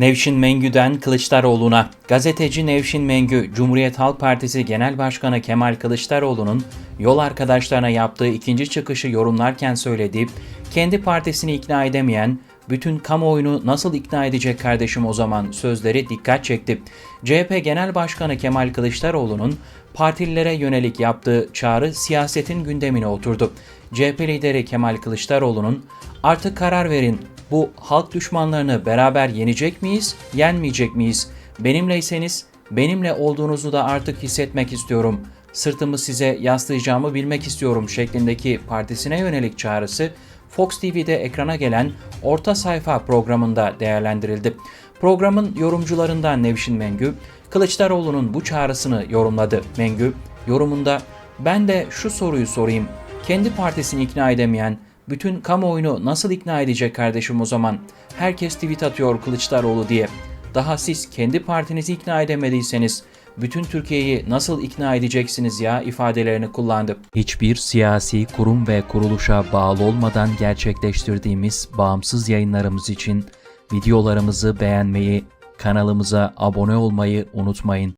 Nevşin Mengü'den Kılıçdaroğlu'na. Gazeteci Nevşin Mengü, Cumhuriyet Halk Partisi Genel Başkanı Kemal Kılıçdaroğlu'nun yol arkadaşlarına yaptığı ikinci çıkışı yorumlarken söylediği, kendi partisini ikna edemeyen, bütün kamuoyunu nasıl ikna edecek kardeşim o zaman sözleri dikkat çekti. CHP Genel Başkanı Kemal Kılıçdaroğlu'nun partililere yönelik yaptığı çağrı siyasetin gündemine oturdu. CHP lideri Kemal Kılıçdaroğlu'nun artık karar verin bu halk düşmanlarını beraber yenecek miyiz, yenmeyecek miyiz? Benimleyseniz benimle olduğunuzu da artık hissetmek istiyorum. Sırtımı size yaslayacağımı bilmek istiyorum şeklindeki partisine yönelik çağrısı Fox TV'de ekrana gelen Orta Sayfa programında değerlendirildi. Programın yorumcularından Nevşin Mengü, Kılıçdaroğlu'nun bu çağrısını yorumladı. Mengü, yorumunda ben de şu soruyu sorayım. Kendi partisini ikna edemeyen, bütün kamuoyunu nasıl ikna edecek kardeşim o zaman? Herkes tweet atıyor Kılıçdaroğlu diye. Daha siz kendi partinizi ikna edemediyseniz bütün Türkiye'yi nasıl ikna edeceksiniz ya ifadelerini kullandı. Hiçbir siyasi kurum ve kuruluşa bağlı olmadan gerçekleştirdiğimiz bağımsız yayınlarımız için videolarımızı beğenmeyi, kanalımıza abone olmayı unutmayın.